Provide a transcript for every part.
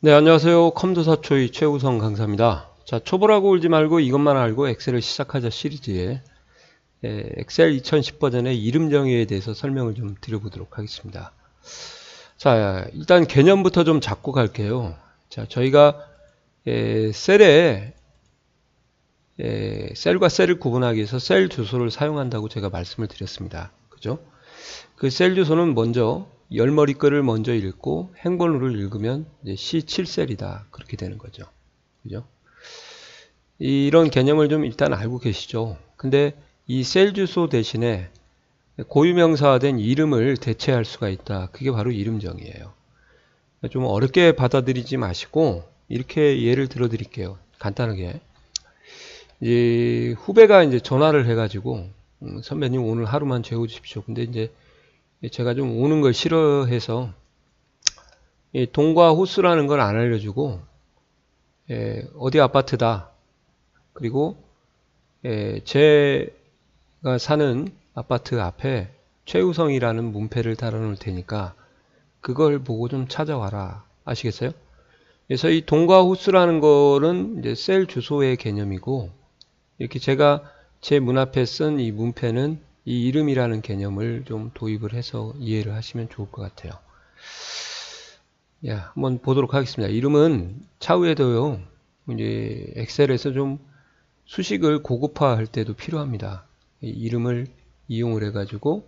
네, 안녕하세요. 컴도사초이 최우성 강사입니다. 자, 초보라고 울지 말고 이것만 알고 엑셀을 시작하자 시리즈에 예, 엑셀 2010 버전의 이름 정의에 대해서 설명을 좀 드려보도록 하겠습니다. 자, 일단 개념부터 좀 잡고 갈게요. 자, 저희가 예, 셀에 예, 셀과 셀을 구분하기 위해서 셀 주소를 사용한다고 제가 말씀을 드렸습니다. 그죠? 그셀 주소는 먼저 열머리 글을 먼저 읽고 행번호를 읽으면 이제 C7셀이다. 그렇게 되는 거죠. 그죠? 이런 개념을 좀 일단 알고 계시죠. 근데 이 셀 주소 대신에 고유명사화된 이름을 대체할 수가 있다. 그게 바로 이름정이에요. 좀 어렵게 받아들이지 마시고 이렇게 예를 들어 드릴게요. 간단하게. 이 후배가 이제 전화를 해가지고 음, 선배님 오늘 하루만 재워주십시오. 근데 이제 제가 좀 오는 걸 싫어해서 이 동과 호수라는 걸 안 알려주고 예, 어디 아파트다. 그리고 예, 제가 사는 아파트 앞에 최우성이라는 문패를 달아놓을 테니까 그걸 보고 좀 찾아와라. 아시겠어요? 그래서 이 동과 호수라는 거는 이제 셀 주소의 개념이고 이렇게 제가 제 문 앞에 쓴 이 문패는 이 이름이라는 개념을 좀 도입을 해서 이해를 하시면 좋을 것 같아요. 야, 한번 보도록 하겠습니다. 이름은 차후에도요, 이제 엑셀에서 좀 수식을 고급화할 때도 필요합니다. 이름을 이용을 해가지고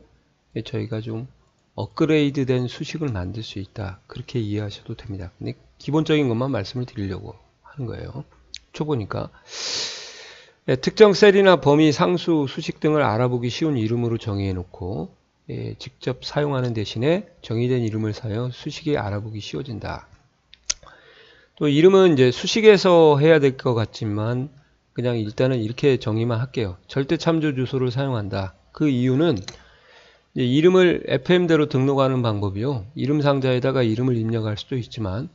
저희가 좀 업그레이드 된 수식을 만들 수 있다. 그렇게 이해하셔도 됩니다. 근데 기본적인 것만 말씀을 드리려고 하는 거예요. 초보니까. 예, 특정 셀이나 범위, 상수, 수식 등을 알아보기 쉬운 이름으로 정의해 놓고 예, 직접 사용하는 대신에 정의된 이름을 사용 수식이 알아보기 쉬워진다. 또 이름은 이제 수식에서 해야 될 것 같지만 그냥 일단은 이렇게 정의만 할게요. 절대 참조 주소를 사용한다. 그 이유는 이름을 FM대로 등록하는 방법이요. 이름 상자에다가 이름을 입력할 수도 있지만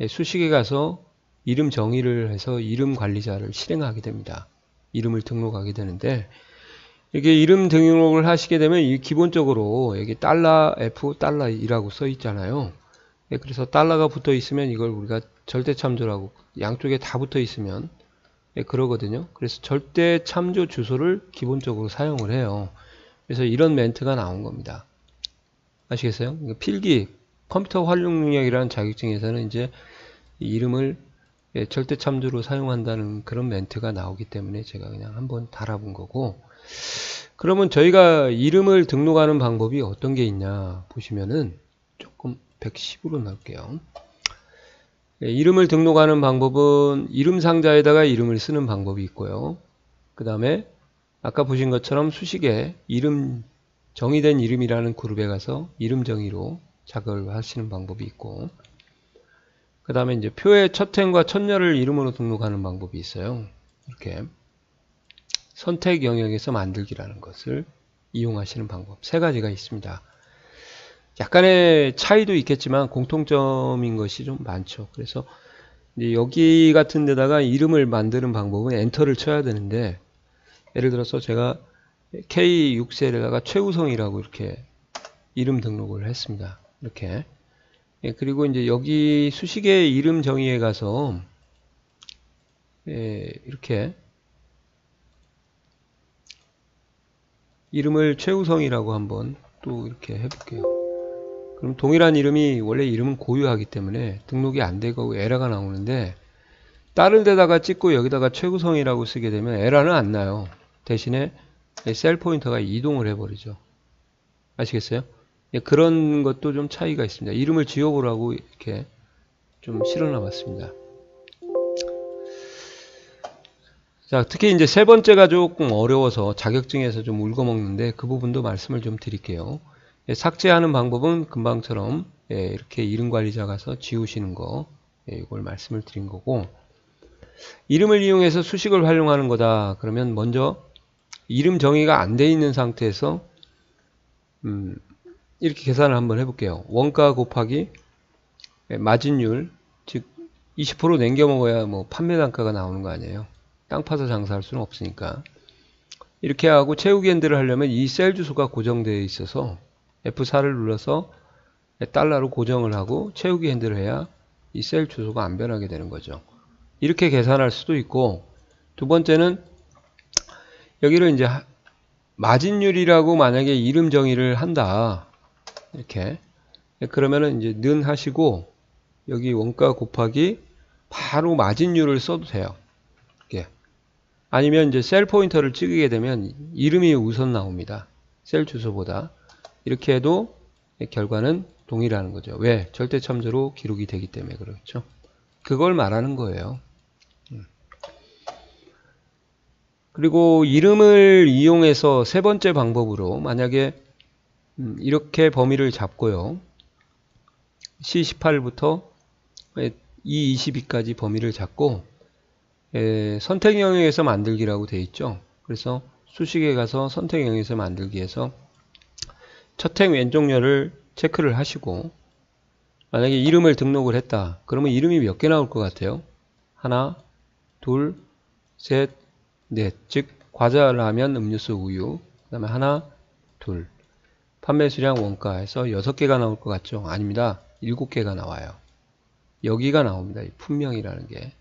예, 수식에 가서 이름 정의를 해서 이름 관리자를 실행하게 됩니다. 이름을 등록하게 되는데 이게 이름 등록을 하시게 되면 이 기본적으로 여기 달러 F 달러 2라고 써 있잖아요. 예, 그래서 달러가 붙어 있으면 이걸 우리가 절대 참조라고 양쪽에 다 붙어 있으면 예, 그러거든요. 그래서 절대 참조 주소를 기본적으로 사용을 해요. 그래서 이런 멘트가 나온 겁니다. 아시겠어요? 필기 컴퓨터 활용 능력이라는 자격증에서는 이제 이름을 예, 절대 참조로 사용한다는 그런 멘트가 나오기 때문에 제가 그냥 한번 달아본 거고 그러면 저희가 이름을 등록하는 방법이 어떤 게 있냐 보시면은 조금 110으로 넣을게요. 예, 이름을 등록하는 방법은 이름 상자에다가 이름을 쓰는 방법이 있고요. 그 다음에 아까 보신 것처럼 수식에 이름 정의된 이름이라는 그룹에 가서 이름 정의로 작업을 하시는 방법이 있고 그 다음에 이제 표의 첫 행과 첫열을 이름으로 등록하는 방법이 있어요. 이렇게 선택 영역에서 만들기라는 것을 이용하시는 방법 세 가지가 있습니다. 약간의 차이도 있겠지만 공통점인 것이 좀 많죠. 그래서 여기 같은 데다가 이름을 만드는 방법은 엔터를 쳐야 되는데 예를 들어서 제가 K6셀에다가 최우성이라고 이렇게 이름 등록을 했습니다. 이렇게 예, 그리고 이제 여기 수식의 이름 정의에 가서 예, 이렇게 이름을 최우성이라고 한번 또 이렇게 해볼게요. 그럼 동일한 이름이 원래 이름은 고유하기 때문에 등록이 안 되고 에러가 나오는데 다른 데다가 찍고 여기다가 최우성이라고 쓰게 되면 에러는 안 나요. 대신에 셀 포인터가 이동을 해버리죠. 아시겠어요? 예, 그런 것도 좀 차이가 있습니다. 이름을 지어보라고 이렇게 좀 실어놔 봤습니다. 자, 특히 이제 세 번째가 조금 어려워서 자격증에서 좀 울거먹는데 그 부분도 말씀을 좀 드릴게요. 예, 삭제하는 방법은 금방처럼 예, 이렇게 이름 관리자 가서 지우시는 거 예, 이걸 말씀을 드린 거고 이름을 이용해서 수식을 활용하는 거다. 그러면 먼저 이름 정의가 안 돼 있는 상태에서 음, 이렇게 계산을 한번 해볼게요. 원가 곱하기 마진율, 즉 20% 남겨 먹어야 뭐 판매 단가가 나오는 거 아니에요. 땅 파서 장사할 수는 없으니까. 이렇게 하고 채우기 핸들을 하려면 이 셀 주소가 고정되어 있어서 F4를 눌러서 달러로 고정을 하고 채우기 핸들을 해야 이 셀 주소가 안 변하게 되는 거죠. 이렇게 계산할 수도 있고 두 번째는 여기를 이제 마진율이라고 만약에 이름 정의를 한다. 이렇게 그러면은 이제 는 하시고 여기 원가 곱하기 바로 마진율을 써도 돼요. 이렇게 아니면 이제 셀 포인터를 찍게 되면 이름이 우선 나옵니다. 셀 주소보다 이렇게 해도 결과는 동일하는 거죠. 왜? 절대 참조로 기록이 되기 때문에 그렇죠. 그걸 말하는 거예요. 음. 그리고 이름을 이용해서 세 번째 방법으로 만약에 음, 이렇게 범위를 잡고요. C18부터 E22까지 범위를 잡고 선택 영역에서 만들기라고 되어 있죠. 그래서 수식에 가서 선택 영역에서 만들기에서 첫 행 왼쪽열을 체크를 하시고 만약에 이름을 등록을 했다. 그러면 이름이 몇 개 나올 것 같아요? 하나, 둘, 셋, 넷. 즉 과자라면 음료수 우유. 그 다음에 하나, 둘. 판매 수량 원가에서 6개가 나올 것 같죠? 아닙니다. 7개가 나와요. 여기가 나옵니다. 품명이라는 게.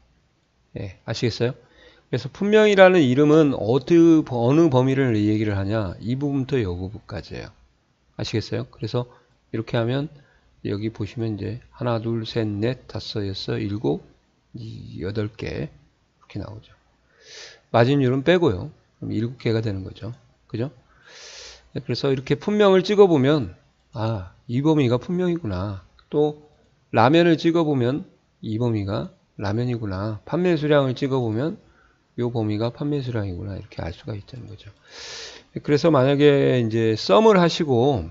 예, 아시겠어요? 그래서 품명이라는 이름은 어느, 어느 범위를 얘기를 하냐? 이 부분부터 이 부분까지예요. 아시겠어요? 그래서 이렇게 하면 여기 보시면 이제 하나, 둘, 셋, 넷, 다섯, 여섯, 일곱, 여덟 개 이렇게 나오죠. 마진율은 빼고요. 그럼 일곱 개가 되는 거죠. 그죠? 네, 그래서 이렇게 품명을 찍어보면 아, 이 범위가 품명이구나. 또 라면을 찍어보면 이 범위가 라면이구나. 판매 수량을 찍어보면 이 범위가 판매 수량이구나. 이렇게 알 수가 있다는 거죠. 그래서 만약에 이제 썸을 하시고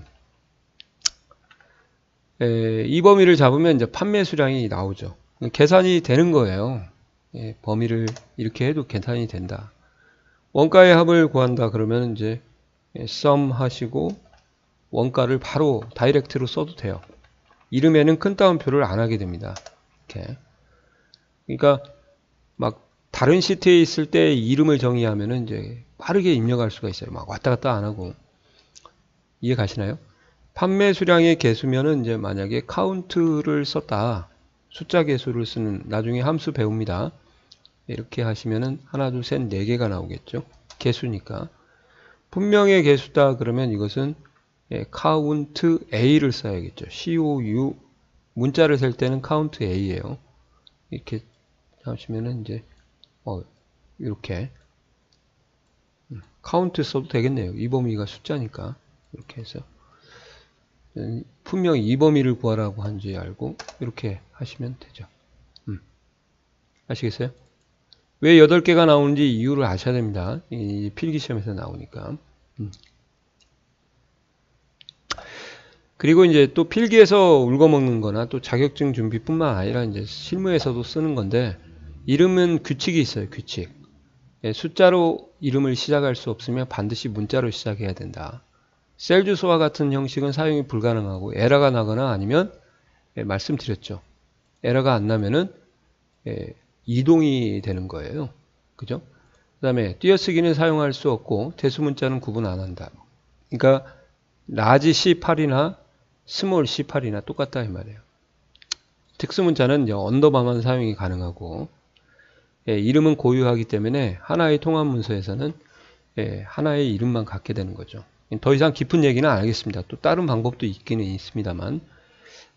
에, 이 범위를 잡으면 이제 판매 수량이 나오죠. 계산이 되는 거예요. 예, 범위를 이렇게 해도 계산이 된다. 원가의 합을 구한다 그러면 이제 썸 하시고 원가를 바로 다이렉트로 써도 돼요. 이름에는 큰 따옴표를 안 하게 됩니다. 이렇게. 그러니까 막 다른 시트에 있을 때 이름을 정의하면은 이제 빠르게 입력할 수가 있어요. 막 왔다 갔다 안 하고. 이해 가시나요? 판매 수량의 개수면은 이제 만약에 카운트를 썼다. 숫자 개수를 쓰는 나중에 함수 배웁니다. 이렇게 하시면은 하나, 둘, 셋, 네 개가 나오겠죠. 개수니까. 분명의 개수다 그러면 이것은 예, count a를 써야겠죠. COU 문자를 셀 때는 count a예요. 이렇게 하시면은 이제 어, 이렇게 카운트 써도 되겠네요. 이 범위가 숫자니까 이렇게 해서 분명히 이 범위를 구하라고 한지 알고 이렇게 하시면 되죠. 음. 아시겠어요? 왜 8개가 나오는지 이유를 아셔야 됩니다. 이 필기시험에서 나오니까. 음. 그리고 이제 또 필기에서 울거먹는 거나 또 자격증 준비뿐만 아니라 이제 실무에서도 쓰는 건데 이름은 규칙이 있어요. 규칙. 예, 숫자로 이름을 시작할 수 없으면 반드시 문자로 시작해야 된다. 셀 주소와 같은 형식은 사용이 불가능하고 에러가 나거나 아니면 예, 말씀드렸죠. 에러가 안 나면은 예, 이동이 되는 거예요. 그죠? 그 다음에 띄어쓰기는 사용할 수 없고 대수문자는 구분 안 한다. 그러니까 라지 C8이나 스몰 C8이나 똑같다 이 말이에요. 특수문자는 언더바만 사용이 가능하고 예, 이름은 고유하기 때문에 하나의 통합 문서에서는 예, 하나의 이름만 갖게 되는 거죠. 더 이상 깊은 얘기는 안 하겠습니다. 또 다른 방법도 있기는 있습니다만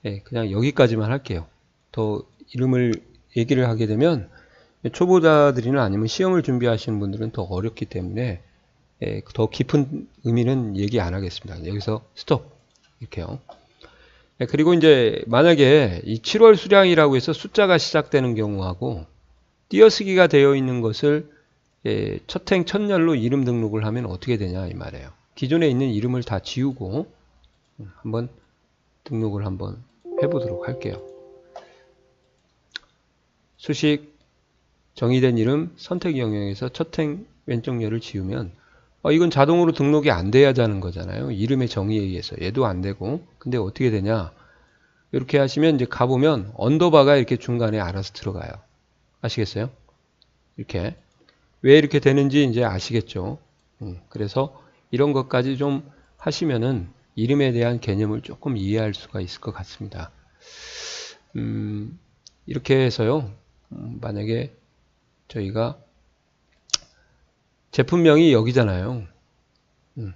예, 그냥 여기까지만 할게요. 더 이름을 얘기를 하게 되면 초보자들이나 아니면 시험을 준비하시는 분들은 더 어렵기 때문에 예, 더 깊은 의미는 얘기 안 하겠습니다. 여기서 스톱 이렇게요. 예, 그리고 이제 만약에 이 7월 수량이라고 해서 숫자가 시작되는 경우하고 띄어쓰기가 되어 있는 것을 예, 첫행 첫열로 이름 등록을 하면 어떻게 되냐 이 말이에요. 기존에 있는 이름을 다 지우고 음, 한번 등록을 한번 해보도록 할게요. 수식 정의된 이름 선택 영역에서 첫 행 왼쪽 열을 지우면 어, 이건 자동으로 등록이 안 돼야 하는 거잖아요. 이름의 정의에 의해서 얘도 안 되고 근데 어떻게 되냐 이렇게 하시면 이제 가보면 언더바가 이렇게 중간에 알아서 들어가요. 아시겠어요? 이렇게 왜 이렇게 되는지 이제 아시겠죠. 음, 그래서 이런 것까지 좀 하시면은 이름에 대한 개념을 조금 이해할 수가 있을 것 같습니다. 음, 이렇게 해서요. 음, 만약에 저희가 제품명이 여기잖아요. 음.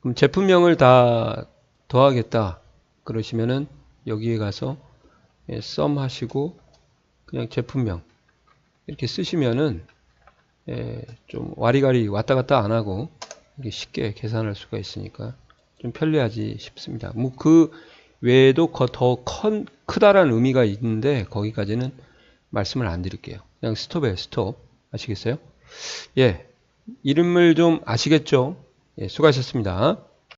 그럼 제품명을 다 더하겠다. 그러시면은 여기에 가서 예, 썸 하시고 그냥 제품명 이렇게 쓰시면은 예, 좀 와리가리 왔다 갔다 안 하고 쉽게 계산할 수가 있으니까 좀 편리하지 싶습니다. 뭐 그 외에도 더 컨, 크다라는 의미가 있는데 거기까지는 말씀을 안 드릴게요. 그냥 스톱에 스톱 아시겠어요? 예, 이름을 좀 아시겠죠? 예, 수고하셨습니다.